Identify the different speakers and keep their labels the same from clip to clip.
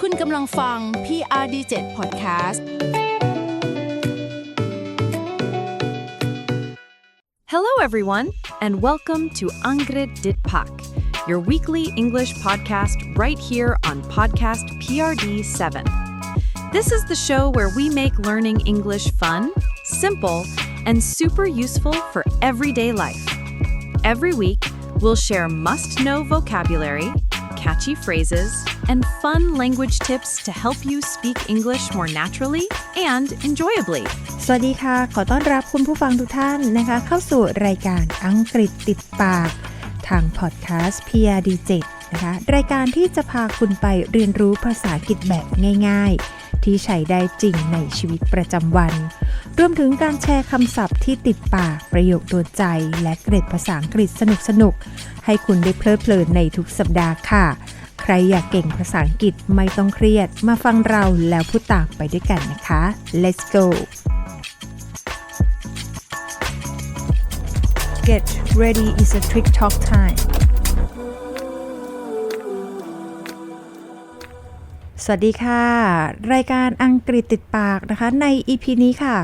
Speaker 1: คุณกำลังฟัง PRD7 Podcast
Speaker 2: Hello, everyone, and welcome to Angrid Dit Pak, your weekly English podcast right here on Podcast PRD 7. This is the show where we make learning English fun, simple, and super useful for everyday life. Every week, we'll share must know vocabulary, catchy phrases, and fun language tips to help you speak English more naturally and enjoyably.
Speaker 3: สวัสดีค่ะ ขอต้อนรับคุณผู้ฟังทุกท่านนะคะ เข้าสู่รายการอังกฤษติดปาก ทางพอดแคสต์ PRD7 นะคะ รายการที่จะพาคุณไปเรียนรู้ภาษาอังกฤษแบบง่าย ๆ ที่ใช้ได้จริงในชีวิตประจำวัน รวมถึงการแชร์คำศัพท์ที่ติดปากประโยคโดนใจ และเกร็ดภาษาอังกฤษสนุกๆให้คุณได้เพลิดเพลินในทุกสัปดาห์ค่ะ ใครอยากเก่งภาษาอังกฤษไม่ต้องเครียด มาฟังเราแล้วพูดตามไปด้วยกันนะคะ let's go Get ready is a trick talk time สวัสดีค่ะ รายการอังกฤษติดปากนะคะ ใน EP นี้ค่ะ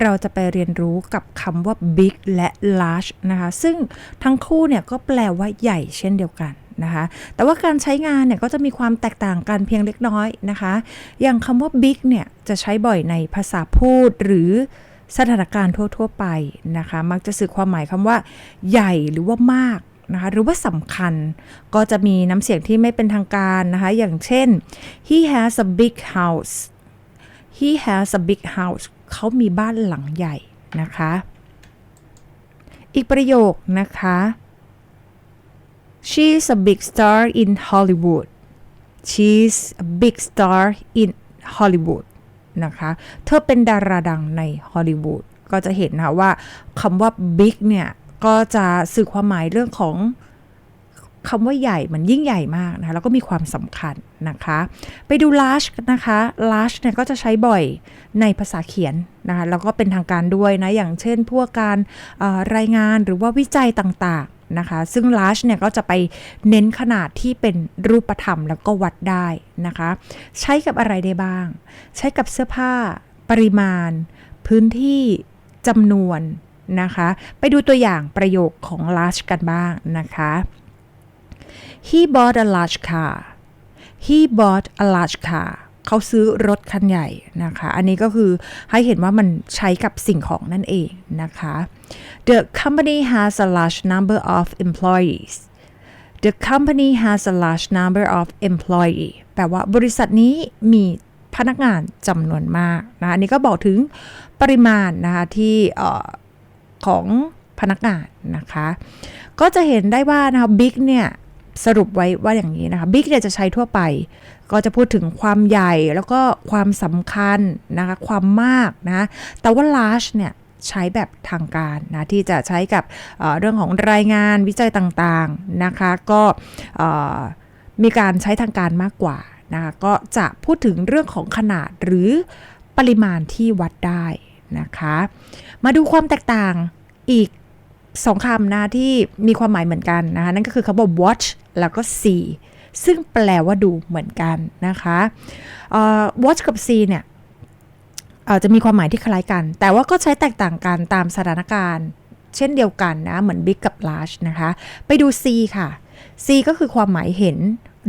Speaker 3: เราจะไปเรียนรู้กับคำว่า big และ large นะคะ ซึ่งทั้งคู่เนี่ยก็แปลว่าใหญ่เช่นเดียวกันนะคะ แต่ว่าการใช้งานเนี่ยก็จะมีความแตกต่างกันเพียงเล็กน้อยนะคะ อย่างคำว่า big เนี่ยจะใช้บ่อยในภาษาพูดหรือสถานการณ์ทั่ว ๆ ไปนะคะ มักจะสื่อความหมายคำว่า ใหญ่หรือว่ามาก นะคะหรือว่าสำคัญก็จะมีน้ำเสียงที่ไม่เป็นทางการนะคะอย่างเช่น he has a big house he has a big house เขามีบ้านหลังใหญ่นะคะ อีกประโยคนะคะ she's a big star in Hollywood she's a big star in Hollywood นะคะ เธอเป็นดาราดังในฮอลลีวูดก็จะเห็นนะคะว่าคำว่า big เนี่ย ก็จะสื่อความหมายเรื่องของคำว่าใหญ่มันยิ่งใหญ่มากนะคะแล้วก็มีความสำคัญนะคะ ไปดู large นะคะ large เนี่ยก็จะใช้บ่อยในภาษาเขียนนะคะแล้วก็เป็นทางการด้วยนะ อย่างเช่นพวกการรายงานหรือว่าวิจัยต่างๆนะคะ ซึ่ง large เนี่ยก็จะไปเน้นขนาดที่เป็นรูปธรรมแล้วก็วัดได้นะคะ ใช้กับอะไรได้บ้าง ใช้กับเสื้อผ้า ปริมาณ พื้นที่จำนวน นะคะ ไปดูตัวอย่างประโยคของ large กันบ้างนะคะ he bought a large car he bought a large car เขาซื้อรถคันใหญ่นะคะ อันนี้ก็คือให้เห็นว่ามันใช้กับสิ่งของนั่นเองนะคะ the company has a large number of employees the company has a large number of employee แปลว่าบริษัทนี้มีพนักงานจำนวนมากนะ อันนี้ก็บอกถึงปริมาณนะคะที่ ของพนักงานนะคะ ก็จะเห็นได้ว่านะคะ big เนี่ยสรุปไว้ว่าอย่างนี้นะคะ big เนี่ยจะใช้ทั่วไป ก็จะพูดถึงความใหญ่แล้วก็ความสำคัญนะคะความมากนะแต่ว่า large เนี่ยใช้แบบทางการนะที่จะใช้กับเเรื่องของรายงานวิจัยต่างๆนะคะก็มีการใช้ทางการมากกว่านะคะก็จะพูดถึงเรื่องของขนาดหรือปริมาณที่วัดได้นะคะ มาดูความแตกต่างอีกสองคำนะที่มีความหมายเหมือนกันนะคะนั่นก็คือคำว่า watch แล้วก็ see ซึ่งแปลว่าดูเหมือนกันนะคะ watch กับ see เนี่ยอาจจะมีความหมายที่คล้ายกัน แต่ว่าก็ใช้แตกต่างกันตามสถานการณ์ เช่นเดียวกันนะ เหมือน big กับ large นะคะ ไปดู see ค่ะ see ก็คือความหมายเห็น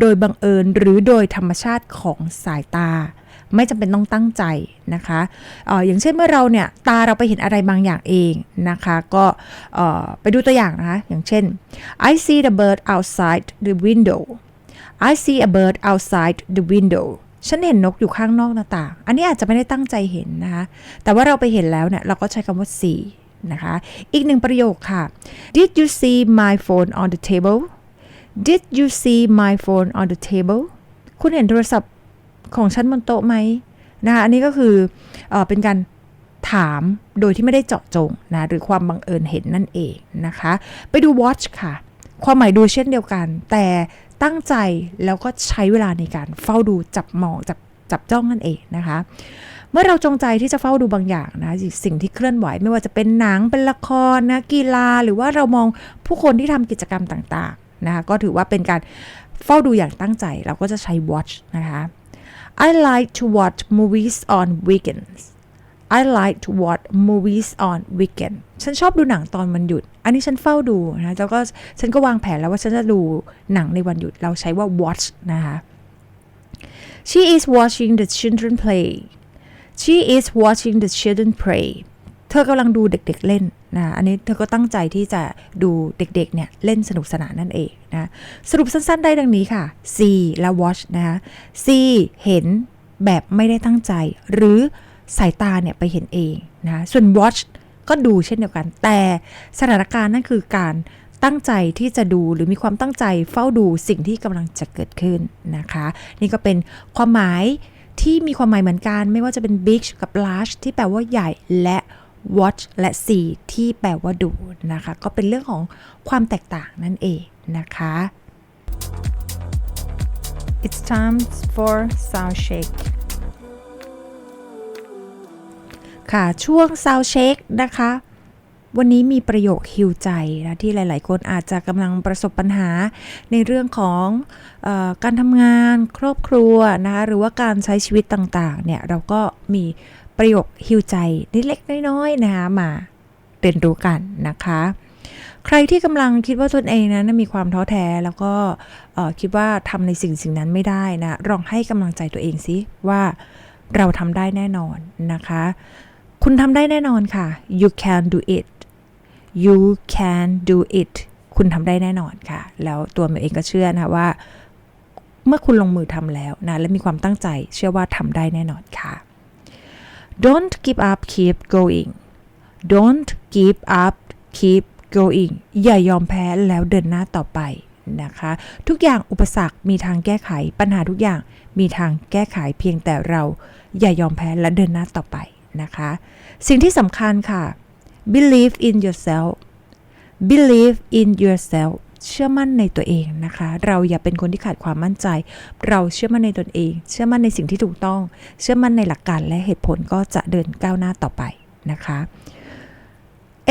Speaker 3: โดยบังเอิญหรือโดยธรรมชาติของสายตา ไม่จำเป็นต้องตั้งใจนะคะอออย่างเช่นเมื่อเราเนี่ยตาเราไปเห็นอะไรบางอย่างเองนะคะก็ไปดูตัวอย่างนะคะอย่างเช่น I see the bird outside the window I see a bird outside the window ฉันเห็นนกอยู่ข้างนอกหน้าต่าง อันนี้อาจจะไม่ได้ตั้งใจเห็นนะคะ แต่ว่าเราไปเห็นแล้วเนี่ยเราก็ใช้คำว่า see นะคะ อีกหนึ่งประโยคค่ะ Did you see my phone on the table Did you see my phone on the table คุณเห็นโทรศัพท์ ของฉันบนโต๊ะไหมนะคะอันนี้ก็คือเอเป็นการถามโดยที่ไม่ได้เจาะจงนะหรือความบังเอิญเห็นนั่นเองนะคะ ไปดู watch ค่ะ ความหมายดูเช่นเดียวกัน แต่ตั้งใจแล้วก็ใช้เวลาในการเฝ้าดูจับมองจับจับจ้องนั่นเองนะคะ เมื่อเราจงใจที่จะเฝ้าดูบางอย่างนะสิ่งที่เคลื่อนไหวไม่ว่าจะเป็นหนังเป็นละครนะกีฬาหรือว่าเรามองผู้คนที่ทำกิจกรรมต่างๆนะคะก็ถือว่าเป็นการเฝ้าดูอย่างตั้งใจเราก็จะใช้ watch นะคะ I like to watch movies on weekends I like to watch movies on weekend ฉันชอบดูหนังตอนวันหยุด อันนี้ฉันเฝ้าดูนะแล้วก็ฉันก็วางแผนแล้วว่าฉันจะดูหนังในวันหยุด เราใช้ว่า watch นะคะ She is watching the children play She is watching the children play เ ธอกำลังดูเด็กๆเล่นนะอันนี้เธอก็ตั้งใจที่จะดูเด็กๆเนี่ยเล่นสนุกสนานนั่นเองนะสรุปสั้นๆได้ดังนี้ค่ะ C และ watch นะคะ C เห็นแบบไม่ได้ตั้งใจ หรือสายตาเนี่ยไปเห็นเองนะส่วน watch ก็ดูเช่นเดียวกัน แต่สถานการณ์นั่นคือการตั้งใจที่จะดูหรือมีความตั้งใจเฝ้าดูสิ่งที่กำลังจะเกิดขึ้นนะคะ นี่ก็เป็นความหมายที่มีความหมายเหมือนกัน ไม่ว่าจะเป็น big กับ large ที่แปลว่าใหญ่และ watch และ see ที่แปลว่าดูนะคะ ก็เป็นเรื่องของความแตกต่างนั่นเองนะคะ It's time for sound check ค่ะช่วง sound check นะคะ วันนี้มีประโยคฮิวใจนะที่หลาย ๆ คนอาจจะกำลังประสบปัญหาในเรื่องของออการทำงานครอบครัวนะคะหรือว่าการใช้ชีวิตต่าง ๆ เนี่ย เราก็มี ประโยคฮิวใจนิดเล็กน้อยๆนะคะมาเรียนรู้กันนะคะ ใครที่กำลังคิดว่าตนเองนั้นมีความท้อแท้แล้วก็คิดว่าทำในสิ่งสิ่งนั้นไม่ได้นะลองให้กำลังใจตัวเองสิว่าเราทำได้แน่นอนนะคะ คุณทำได้แน่นอนค่ะ you can do it you can do it คุณทำได้แน่นอนค่ะ แล้วตัวมิวเองก็เชื่อนะว่า เมื่อคุณลงมือทำแล้วนะและมีความตั้งใจเชื่อว่าทำได้แน่นอนค่ะ don't give up keep going don't give up keep going อย่ายอมแพ้แล้วเดินหน้าต่อไปนะคะ ทุกอย่างอุปสรรคมีทางแก้ไขปัญหาทุกอย่างมีทางแก้ไขเพียงแต่เราอย่ายอมแพ้และเดินหน้าต่อไปนะคะ สิ่งที่สำคัญค่ะ believe in yourself believe in yourself เชื่อมั่นในตัวเองนะคะ เราอย่าเป็นคนที่ขาดความมั่นใจ เราเชื่อมั่นในตนเอง เชื่อมั่นในสิ่งที่ถูกต้อง เชื่อมั่นในหลักการและเหตุผลก็จะเดินก้าวหน้าต่อไปนะคะ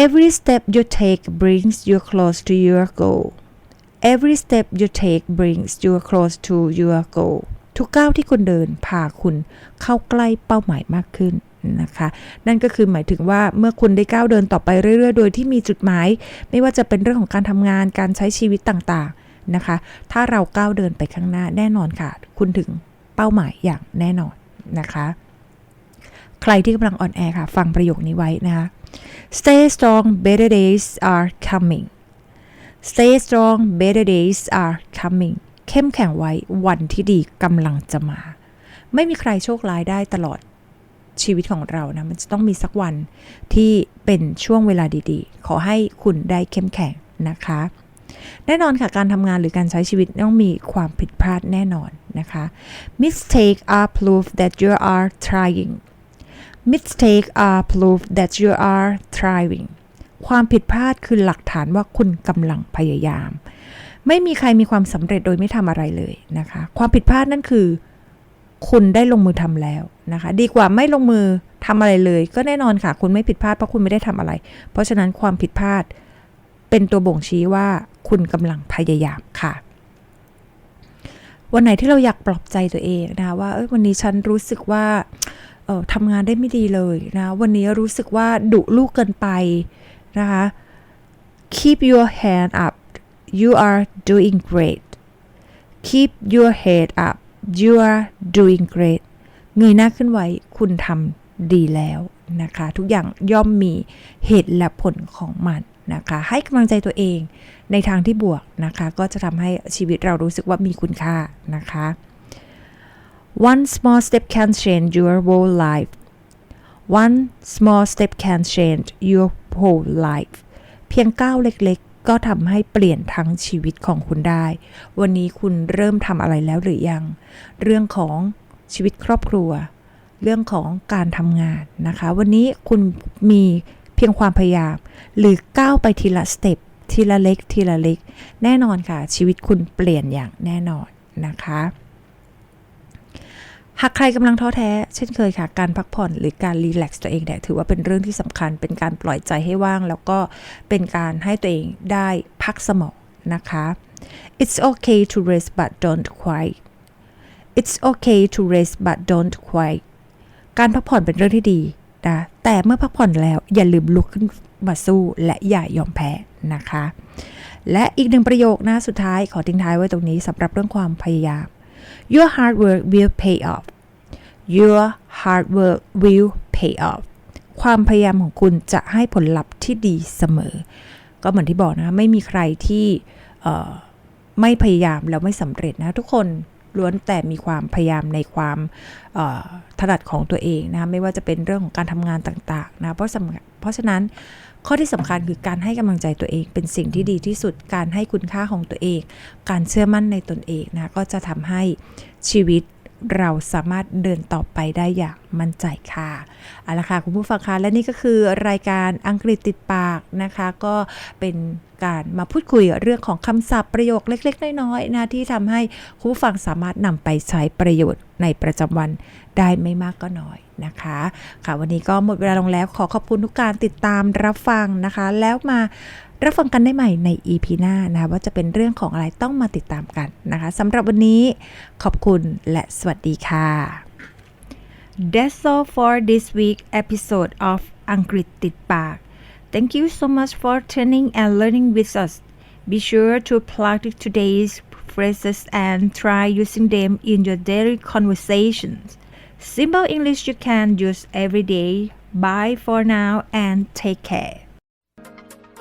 Speaker 3: every step you take brings you close to your goal every step you take brings you close to your goal ทุกก้าวที่คุณเดินพาคุณเข้าใกล้เป้าหมายมากขึ้น นะคะ นั่นก็คือหมายถึงว่าเมื่อคุณได้ก้าวเดินต่อไปเรื่อย ๆ โดยที่มีจุดหมาย ไม่ว่าจะเป็นเรื่องของการทำงานการใช้ชีวิตต่างๆนะคะ ถ้าเราก้าวเดินไปข้างหน้าแน่นอนค่ะ คุณถึงเป้าหมายอย่างแน่นอนนะคะ ใครที่กำลังอ่อนแอค่ะ ฟังประโยคนี้ไว้นะคะ Stay strong better days are coming Stay strong better days are coming เข้มแข็งไว้วันที่ดีกำลังจะมา ไม่มีใครโชคร้ายได้ตลอด ชีวิตของเรานะมันจะต้องมีสักวันที่เป็นช่วงเวลาดีๆ ขอให้คุณได้เข้มแข็งนะคะ แน่นอนค่ะการทำงานหรือการใช้ชีวิตต้องมีความผิดพลาดแน่นอนนะคะ Mistake are proof that you are trying Mistake are proof that you are trying ความผิดพลาดคือหลักฐานว่าคุณกำลังพยายาม ไม่มีใครมีความสำเร็จโดยไม่ทำอะไรเลยนะคะ ความผิดพลาดนั่นคือ คุณได้ลงมือทำแล้ว นะคะ ดีกว่าไม่ลงมือทำอะไรเลย ก็แน่นอนค่ะ คุณไม่ผิดพลาดเพราะคุณไม่ได้ทำอะไร เพราะฉะนั้นความผิดพลาดเป็นตัวบ่งชี้ว่าคุณกำลังพยายามค่ะ วันไหนที่เราอยากปลอบใจตัวเองนะว่าวันนี้ฉันรู้สึกว่าออทำงานได้ไม่ดีเลยนะวันนี้รู้สึกว่าดุลูกเกินไปนะคะ keep your hand up you are doing great keep your head up you are doing great เงยหน้าขึ้นไว้คุณทำดีแล้วนะคะ ทุกอย่างย่อมมีเหตุและผลของมันนะคะ ให้กำลังใจตัวเองในทางที่บวกนะคะ ก็จะทำให้ชีวิตเรารู้สึกว่ามีคุณค่านะคะ One small step can change your whole life One small step can change your whole life เพียงก้าวเล็กๆ ก็ทำให้เปลี่ยนทั้งชีวิตของคุณได้ วันนี้คุณเริ่มทำอะไรแล้วหรือยัง เรื่องของ ชีวิตครอบครัว เรื่องของการทำงานนะคะ วันนี้คุณมีเพียงความพยายาม หรือก้าวไปทีละสเต็ปทีละเล็กทีละเล็ก แน่นอนค่ะ ชีวิตคุณเปลี่ยนอย่างแน่นอนนะคะหากใครกำลังท้อแท้ เช่นเคยค่ะ การพักผ่อนหรือการรีแลกซ์ตัวเองเนี่ยถือว่าเป็นเรื่องที่สำคัญ เป็นการปล่อยใจให้ว่าง แล้วก็เป็นการให้ตัวเองได้พักสมองนะคะ It's okay to rest but don't cry It's okay to rest but don't cry การพักผ่อนเป็นเรื่องที่ดีนะแต่เมื่อพักผ่อนแล้วอย่าลืมลุกขึ้นมาสู้และอย่ายอมแพ้นะคะ และอีกหนึ่งประโยคนะสุดท้ายขอทิ้งท้ายไว้ตรงนี้สำหรับเรื่องความพยายาม Your hard work will pay off Your hard work will pay off ความพยายามของคุณจะให้ผลลัพธ์ที่ดีเสมอ ก็เหมือนที่บอกนะ ไม่มีใครที่ไม่พยายามแล้วไม่สำเร็จนะทุกคน ล้วนแต่มีความพยายามในความถนัดของตัวเองนะไม่ว่าจะเป็นเรื่องของการทำงานต่างๆนะเพราะสำเพราะฉะนั้นข้อที่สำคัญคือการให้กำลังใจตัวเองเป็นสิ่งที่ดีที่สุด การให้คุณค่าของตัวเอง การเชื่อมั่นในตนเองนะก็จะทำให้ชีวิตเราสามารถเดินต่อไปได้อย่างมั่นใจค่ะเอาละค่ะคุณผู้ฟังคะและนี่ก็คือรายการอังกฤษติดปากนะคะ ก็เป็น การมาพูดคุยเรื่องของคำศัพท์ประโยคเล็ก ๆ น้อยๆนะที่ทำให้คุณผู้ฟังสามารถนำไปใช้ประโยชน์ในประจำวันได้ไม่มากก็น้อยนะคะ ค่ะวันนี้ก็หมดเวลาลงแล้วขอขอบคุณทุกการติดตามรับฟังนะคะ แล้วมารับฟังกันได้ใหม่ใน EP หน้านะคะว่าจะเป็นเรื่องของอะไรต้องมาติดตามกันนะคะสำหรับวันนี้ขอบคุณและสวัสดีค่ะ That's all for this week episode of อังกฤษติดปาก Thank you so much for tuning and learning with us. Be sure to practice today's phrases and try using them in your daily conversations. Simple English you can use every day. Bye for now and take care.